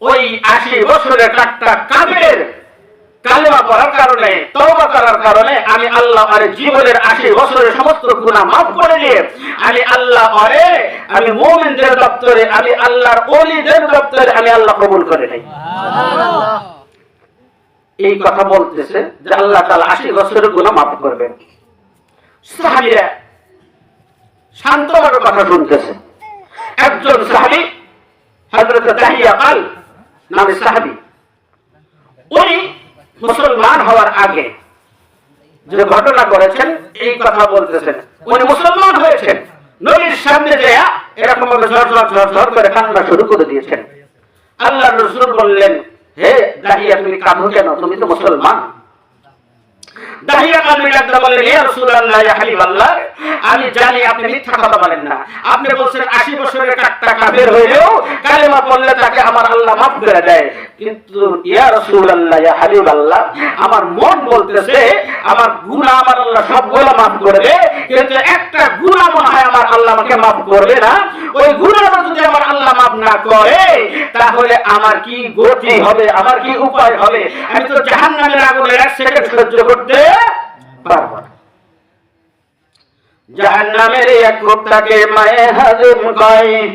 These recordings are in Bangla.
ওই আশি বছরের একটা কাবের কালেমা কারণে করার কারণে আমি আল্লাহ আরে জীবনের আশি বছরের সমস্ত মাফ করে দিয়ে, আমি আল্লাহ আরে আমি দপ্তরে, আমি আল্লাহর দপ্তরে আমি আল্লাহ কবুল করে নেই। এই কথা বলতেছে যে আল্লাহ তাআলা আশি বছরের গুনাহ মাফ করবেন। সাহাবীরা শান্তভাবে কথা শুনতেছে। একজন সাহাবী তাহিয়া নামে সাহাবি। উনি মুসলমান হওয়ার আগে যে ঘটনা করেছেন, এই কথা বলতেছেন। উনি মুসলমান হয়েছেন। নবীর সামনে যায় এরকম ভাবে ঝড় ঝড় ঝড় ঝড় করে কান্না শুরু করে দিয়েছেন। আল্লাহ রসুল বললেন, হে দাহিয়া তুমি কাঁদো কেন? তুমি তো মুসলমান। দাহিয়া কালমি ডাক্তার বললেন রাসূলুল্লাহ হাবিবাল্লাহ, আমি জানি আপনি মিথ্যা কথা বলেন না। আপনি বলছেন 80 বছরের একটা কাফের হইলেও কালেমা পড়লে তাকে আমার মন বলতেছে, আমার গুনাহ আমার আল্লাহ সবগুলো মাফ করে দেয়। কিন্তু একটা গুনাহ মনে হয় আমার আল্লাহ আমাকে মাফ করবে না। ওই গুনাহটা যদি আমার আল্লাহ মাফ না করে, তাহলে আমার কি গতি হবে, আমার কি উপায় হবে? আমি তো জাহান্নামের আগুনের এক সেকেন্ড সহ্য করতে পারব না জাহান্নামের এক রূপটাকে মায়ে কয়।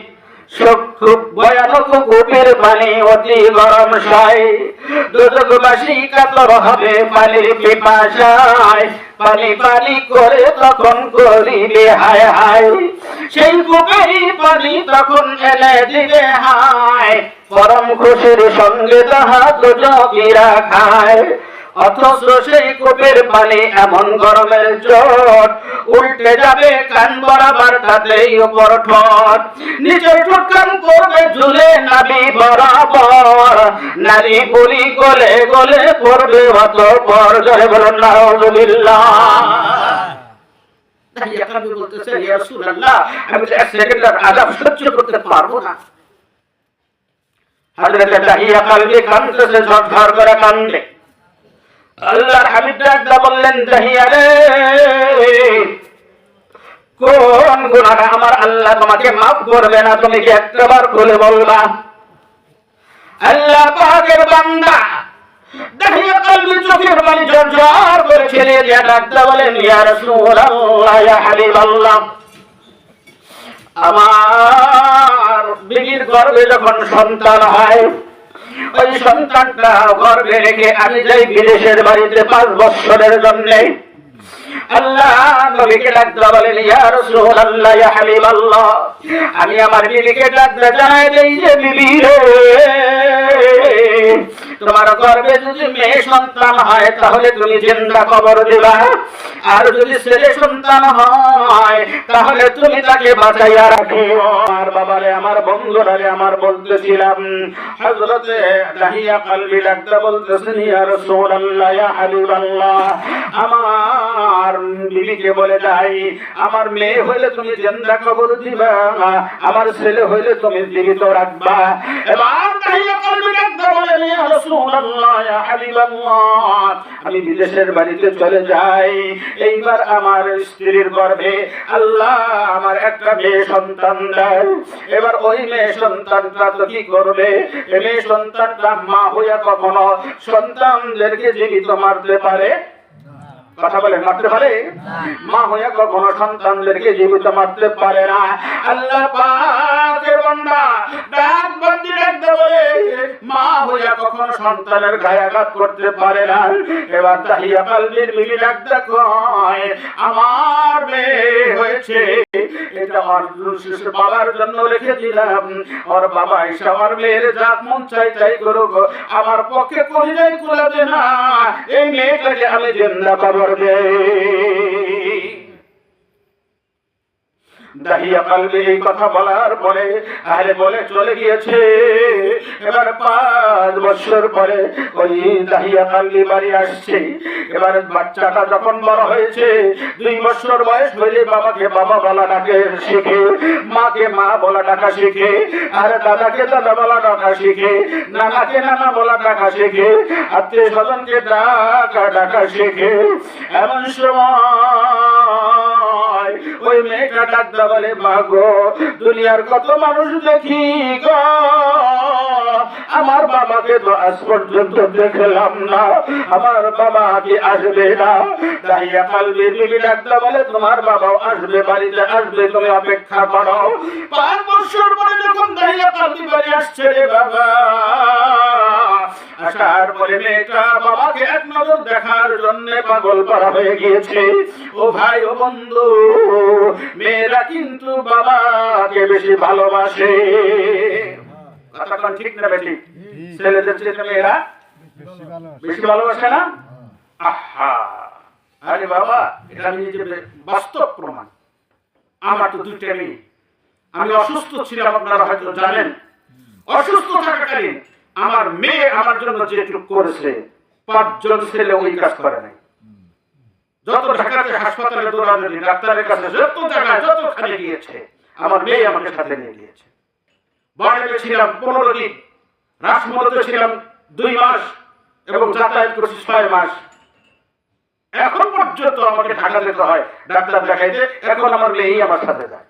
করে হায় হায়। সেই হায়। পরম খুশির সঙ্গে তাহা দুজকিরা খায় অথচ সেই কূপের পানি এমন গরমের চোট। উল্টে যাবে কান বরাবর তাতেই উপর ঠোঁট। নিজের ঠোঁট করবে ঝুলে নাবি বরাবর। নারী পুলি গলে গলে পড়বে অত পর জয় বলুন নাউজুবিল্লাহ। আমি সহ্য করতে পারব না। কান্দে আল্লাহর হাবিব ডাকদা বললেন দাহিয়া রে কোন গুনাহটা আমার আল্লাহ তোমাকে মাফ করবে না? তুমি কি একবার খুলে বলবা? আল্লাহ পাকের বান্দা দাহিয়া কলবি চোখের পানি ঝরঝর করে ছেড়ে দিয়ে ডাকদা বলেন, ইয়া রাসূলুল্লাহ, ইয়া হাবিবাল্লাহ, আমার বিবির গর্ভে যখন সন্তান হয় ওই সন্তানটা গর্ভে রেখে আমি যাই বিদেশের বাড়িতে পাঁচ বছরের জন্য আমি আমার বিবিকে ডাকতে জানাই দেই যে, বিবি রে, তোমার যদি মেয়ে সন্তান হয়, তাহলে তুমি জিন্দা কবর দিবা। আর যদি ছেলে সন্তান হয়, তাহলে তুমি তাকে বাঁচাইয়া রাখো। আমার বাবারে, আমার বন্ধুরা রে, আমার বলতেছিলাম, হযরতে দাহিয়া কলবি ডাকতে বলতেছেন, ইয়া রাসূলুল্লাহ, ইয়া হাবিবাল্লাহ, আমার আমার ছেলে হইলে তুমি জীবিত রাখবা। আমি বিদেশের বাড়িতে চলে যাই। এইবার আমার স্ত্রীর গর্ভে আল্লাহ আমার একটা মেয়ে সন্তান দেয়। এবার ওই মেয়ে সন্তানটা তো কি করবে? মেয়ে সন্তানটা মা হইয়া কখনো সন্তানদেরকে জীবিত মারতে পারে? কথা বলে মারতে পারে মা হইয়া কখনো সন্তানদেরকে জীবিত মারতে পারে না। আল্লাহ বলে, মা কখনো সন্তানের করতে পারে না। এবার আমার মেয়ে হয়েছে। বাবার জন্য ওর বাবা এসে আমার মেয়ের যা মন চাই তাই করুক। আমার পক্ষে করে যাই কুলাবে এই মেয়েটাকে আমি জিন্দা কবর দেই দাহিয়া কালবে এই কথা বলার পরে, আরে বলে চলে গিয়েছে। এবার পাঁচ বছর পরে ওই দাহিয়া কালবি বাড়ি আসছে। এবার বাচ্চাটা যখন বড় হয়েছে, দুই বছর বয়স হইলে বাবাকে বাবা বলা ডাকে শিখে, মাকে মা বলা ডাকা শিখে, আর দাদাকে দাদা বলা ডাকা শিখে, নানাকে নানা বলা ডাকা শিখে, আত্মীয় স্বজনকে ডাকা ডাকা শিখে। এমন সময় ওই মেয়েটা ডাকতে বলে মা গো, দুনিয়ার কত মানুষ দেখি গো। আমার বাবাকে তো আজ পর্যন্ত দেখলাম না, আমার বাবা কি আসবে না? দাহিয়া কালবি বিবি ডাক্তার বলে তোমার বাবাও আসবে, বাড়িতে আসবে, তুমি অপেক্ষা করো। পাঁচ বছর পরে যখন দাহিয়া কালবি বাড়ি আসছে রে বাবা আসার পরে মেয়েটা বাবাকে এক নজর দেখার জন্য পাগল করা হয়ে গিয়েছে। ও ভাই ও বন্ধু মেয়েরা কিন্তু বাবাকে বেশি ভালোবাসে। কথাক্ষণ ঠিক না বেশি ছেলেদের চেয়ে মেয়েরা বেশি ভালোবাসে না? আহা! আরে বাবা এটা আমি যে বাস্তব প্রমাণ। আমার তো দুইটা মেয়ে। আমি অসুস্থ ছিলাম আপনারা হয়তো জানেন। অসুস্থ থাকাকালীন আমার মেয়ে আমার জন্য যেটুকু করেছে পাঁচজন ছেলে ওই কাজ করে নাই। যত ঢাকাতে হাসপাতালে দৌড়াদৌড়ি ডাক্তারের কাছে যত জায়গায় যতখানে গিয়েছে আমার মেয়ে আমাকে সাথে নিয়ে গিয়েছে। বড়ে ছিলাম পনেরো দিন রাসমরতে ছিলাম দুই মাস এবং যাতায়াত করছি ছয় মাস। এখন পর্যন্ত আমাকে ঢাকা যেতে হয় ডাক্তার দেখাইতে এখন আমার মেয়েই আমার সাথে যায়।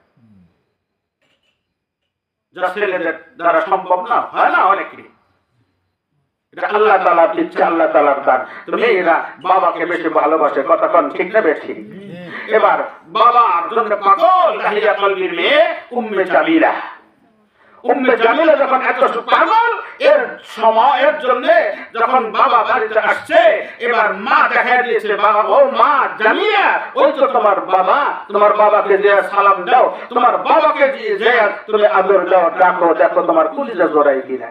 যা ছেলেদের দ্বারা সম্ভব না হয় না অনেকেরই এটা আল্লাহ ইচ্ছা আল্লাহ তালার দান। তো মেয়েরা বাবাকে বেশি ভালোবাসে কতক্ষণ ঠিক না বেশি? এবার বাবার জন্য পাগল দাহিয়া কলবির মেয়ে উম্মে জামিলা উম্মে জামিলা যখন এত পাগল এর সময়ের জন্য যখন বাবা বাড়িতে আসছে এবার মা দেখা দিয়েছে বাবা ও মা জামিলা ওই তো তোমার বাবা তোমার বাবাকে যে সালাম দাও তোমার বাবাকে যে তুমি আদর দাও ডাকো দেখো তোমার কুলিজা জোড়াই কিনা।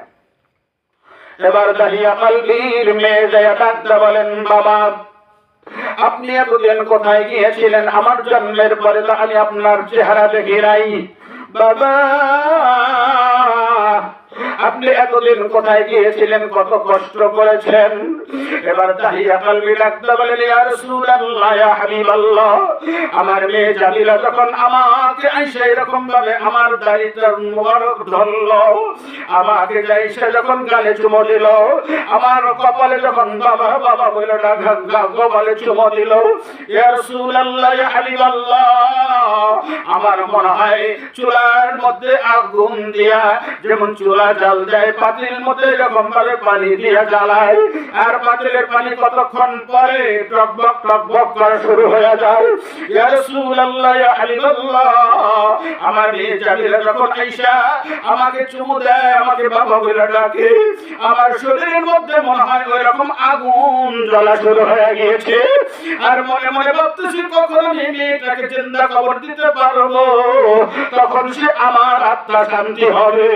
এবার দাহিয়া কালবির মেয়ে যায় ডাকতে বলেন, বাবা, আপনি এতদিন কোথায় গিয়েছিলেন? আমার জন্মের পরে তো আমি আপনার চেহারা দেখি নাই। বাবা আপনি এতদিন কোথায় গিয়েছিলেন, কত কষ্ট করেছেন? এবার আমার মেয়ে জামিলা যখন আমাকে আইসা এরকম ভাবে আমার দাড়িটা মোবারক ধরলো, আমাকে যাইসা যখন গালে চুমো দিল, আমার কপালে যখন বাবা বাবা বলে কপালে চুমো দিল আমার মনে হয় চুলার মধ্যে আগুন দিয়া, যেমন চুলা জাল দেয় পাতিল মধ্যে এরকম ভাবে পানি দিয়া জ্বালায়, আর পাতিলের পানি কতক্ষণ পরে টকবক টকবক করা শুরু হয়ে যায়। ইয়া রাসূলুল্লাহ, ইয়া হাবিবাল্লাহ, আমার মেয়ে জামিলা যখন আইসা, আমাকে চুমু দেয়, আমাকে বাবা বলে ডাকে। আমার শরীরের মধ্যে মনে হয় ওই রকম আগুন জ্বলা শুরু হয়ে গিয়েছে। আর মনে মনে ভাবতেছি, কখন আমি মেয়েটাকে জিন্দা খবর দিতে পারব? তখন সে আমার আত্মা শান্তি হবে।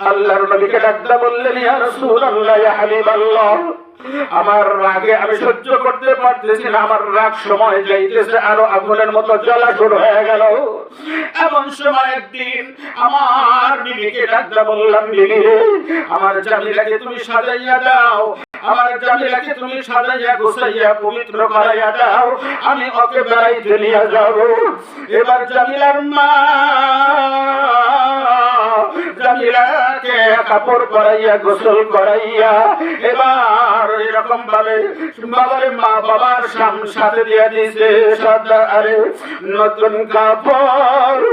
আল্লাহর নবীকে ডাকতে বললেন, ইয়া রাসূলুল্লাহ, ইয়া হাবিবাল্লাহ, আমার রাগে আমি সহ্য করতে পারতেছি না, আমার রাগ সময় যাইতেছে, আরও আগুনের মতো জ্বলা শুরু হয়ে গেল। এমন সময় একদিন আমার বিবিকে ডাকতে বললাম, বিবি, আমার জামিলাকে তুমি সাজাইয়া দাও, আমার জামিলাকে তুমি সাজাইয়া গোসাইয়া পবিত্র করাইয়া দাও, আমি ওকে বেড়াইতে নিয়ে যাব। এবার জামিলার মা জামিলাকে গোসল করাইয়া, এবার এরকম ভাবে আরে নতুন কাপড়,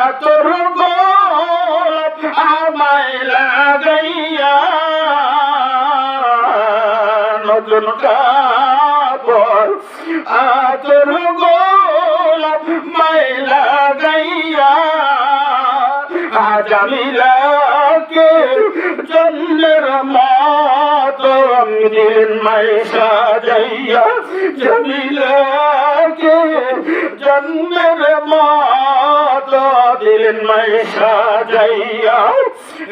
আতর গোলাপ আমায় নতুন কাপড়, আতর গোলাপ মায় জামিলাকে জন্মের মাতম দিন মাই সাজাইয়া জামিলাকে জন্মের মাত দিলেন মাই সাজাইয়া।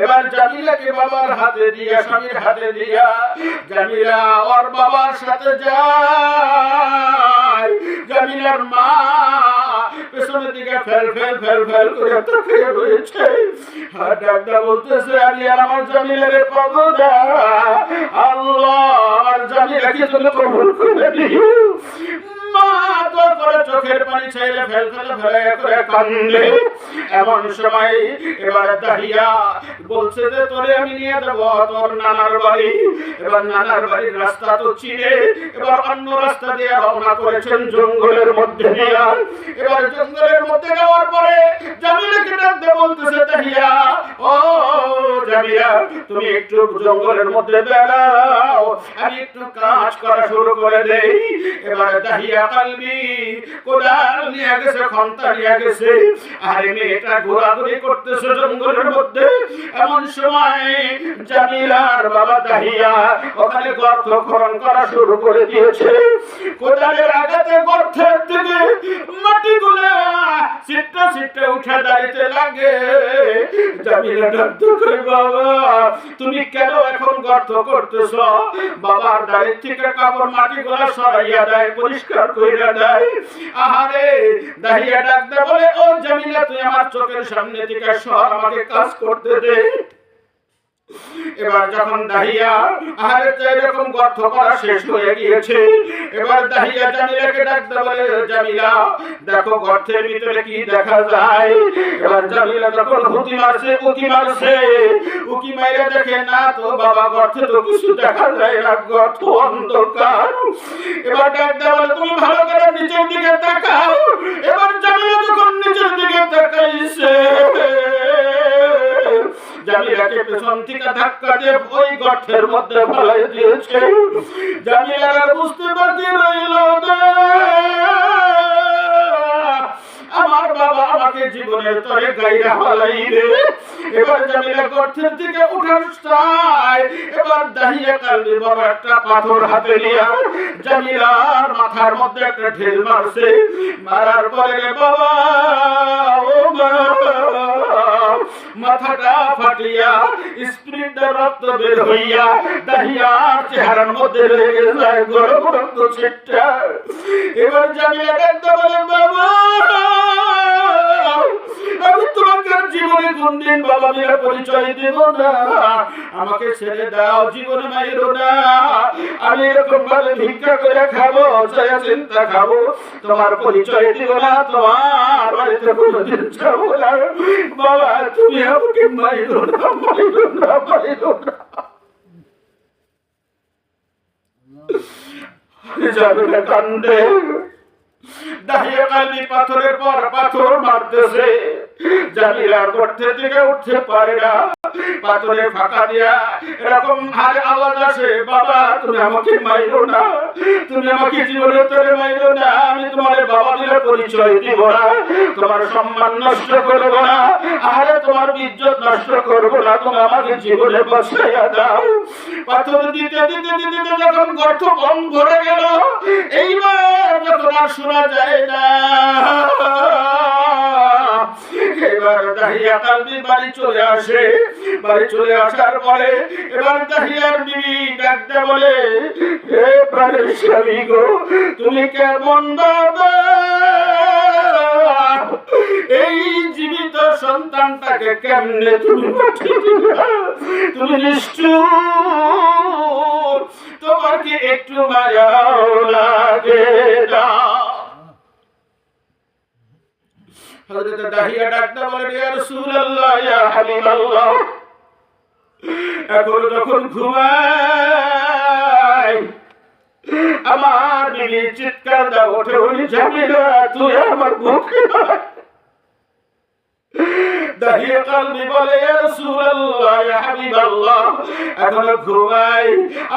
এবার জামিলাকে বাবার হাতে দিয়া, স্বামীর হাতে দিয়া? জামিলা ওর বাবার সাথে যায় জামিলার মা পেছনের দিকে ফেল ফেল ফেল ফেল করে তাকিয়ে রয়েছে। আর ডাক্তার বলতেছে, আমি আমার জামিলের পগদা আল্লাহ আমার জামিলাকে তুমি কবুল করে দিও করে চোখের পানি ফেল করে কান্দে এমন সময় এবার বলছে যে, তোরে আমি নিয়ে তোর নানার বাড়ি। এবার নানার বাড়ির রাস্তা তো চিনে। এবার অন্য রাস্তা দিয়ে রওনা করেছেন জঙ্গলের মধ্যে দিয়ে। এবার জঙ্গলের মধ্যে যাওয়ার পরে জামিলাকে ডাকতে বলতেছে, দাহিয়া, ও তুমি একটু জঙ্গলের মধ্যে বেড়াও। আমি একটু কাজ করা শুরু করে দেই। দাহিয়া কোদাল নিয়ে গেছে, খন্তা নিয়ে গেছে। আর মেয়েটা ঘোরাঘুরি করতেছে জঙ্গলের মধ্যে। এমন সময় জামিলার বাবা দাহিয়া ওখানে গর্ত করা শুরু করে দিয়েছে। কোদালের আঘাতে গর্তের থেকে মাটিগুলো সিটটা সিটটা উঠে দাঁড়িতে লাগে। জামিলা ডাকতে কই বাবা, তুমি কেন এখন গর্ত করতেছ? বাবার দাঁড়ির থেকে কাপড় মাটি গোলা সরাইয়া দেয়, পরিষ্কার কইরা দেয়। আহারে দাহিয়া ডাকতে বলে, ও জামিলা, তুই আমার চোখের সামনে থেকে সর, আমাকে কাজ করতে দে। এবার যখন দাহিয়া আহারে তো এরকম গর্ত করা শেষ হয়ে গিয়েছে, এবার দাহিয়া জামিলাকে ডাকতে বলে জামিলা, দেখো গর্তের ভিতরে কি দেখা যায়? এবার জামিলা যখন হুতি মারছে, উকি মারছে, উকি মাইরে দেখে, না তো বাবা গর্তে তো কিছু দেখা যায় না গর্ত অন্ধকার। এবার ডাকতে বলে, তুমি ভালো করে নিচের দিকে তাকাও। এবার জামিলা যখন নিচের দিকে তাকাইছে জামিলাকে পেছন থেকে ধাক্কা দিয়ে ওই গর্তের মধ্যে ফেলাই দিয়েছে। জামিলারা বুঝতে বাকি রইল আমার বাবা আমাকে জীবনের তরে গাইরা হালাইবে এবার জামিলা গর্তের দিকে উঠার চায় এবার দাহিয়া কালবি বড় একটা পাথর হাতে নিয়ে জামিলার মাথার মধ্যে একটা ঢেল মারছে। মারার পরে বাবা, ও মা, মাথাটা ফাটিয়া স্প্রিন্টে রক্ত বের হইয়া দাহিয়া চেহারার মধ্যে লেগে যায় গরম রক্ত ছিটটা। এবার জামিলা ডাকতে বলে, বাবা আর জীবনে কোনদিন বাবা মিলে পরিচয় দেব না। আমাকে ছেড়ে দাও জীবনে মাইরো না আমি এরকম ভাবে ভিক্ষা করে খাব জয়া চিন্তা খাব। তোমার পরিচয় দিব না, তোমার বাড়িতে যাব না। বাবা, তুমি আমাকে মাইরো না মাইরো না মাইরো না কান্দে। দাহিয়া কালি পাথরের পর পাথর মারতেছে। জামিলার করতে থেকে উঠতে পারে না। পাথরে ফাঁকা দিয়া এরকম হারে আওয়াজ আসে, বাবা, তুমি আমাকে মাইরো না। তুমি আমাকে জীবনে তোরে মাইরো না। আমি তোমার বাবা দিলে পরিচয় দিব না। তোমার সম্মান নষ্ট করব না। আরে তোমার ইজ্জত নষ্ট করব না। তুমি আমাকে জীবনে বসাইয়া দাও। পাথর দিতে দিতে দিতে দিতে যখন গর্ত কম ভরে গেল, এইবার যখন আর শোনা যায় না। এবার কালবি বাড়ি চলে আসে। বাড়ি চলে আসার পরে এবার দাহিয়ার বিবি ডাকতে বলে, হে প্রাণের স্বামী গো, তুমি কেমন এই জীবিত সন্তানটাকে কেমনে তুমি? তুমি নিষ্ঠুর। তোমার কি একটু মায়াও লাগে না? হযরত দাহিয়া ডাকতে বলেন ইয়া রাসূলুল্লাহ ইয়া হাবিবাল্লাহ। এখন যখন ঘুমাই আমার বিবি চিৎকার দাও ওঠে ওই জামিলা তুই আমার বুকে দাহিয়া কালবি বলে ইয়া রাসূলুল্লাহ, ইয়া হাবিবাল্লাহ। এখন ঘুমাই,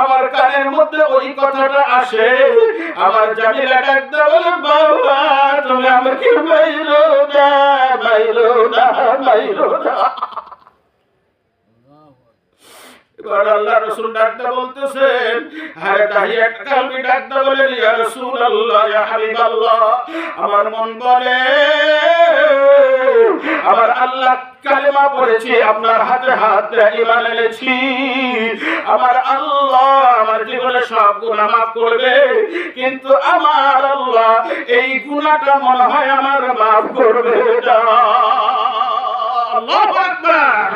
আমার কানের মধ্যে ওই কথাটা আসে। আমার জামিলা ডাকতে বলে, বাবা, তুমি আমাকে মাইরো না মাইরো না মাইরো না। এবার আল্লাহ রসুল ডাকতে বলতেছেন, আরে দাহিয়া কালবি ডাকতে বলেন ইয়া রাসূলুল্লাহ, ইয়া হাবিবাল্লাহ। আমার মন বলে, আমার আল্লাহ কালেমা পড়েছি, আপনার হাতে হাত ইমান এনেছি। আমার আল্লাহ আমার জীবনে সব গুনাহ মাফ করবে, কিন্তু আমার আল্লাহ এই গুনাহটা মনে হয় আমার মাফ করবে না। আল্লাহু আকবার।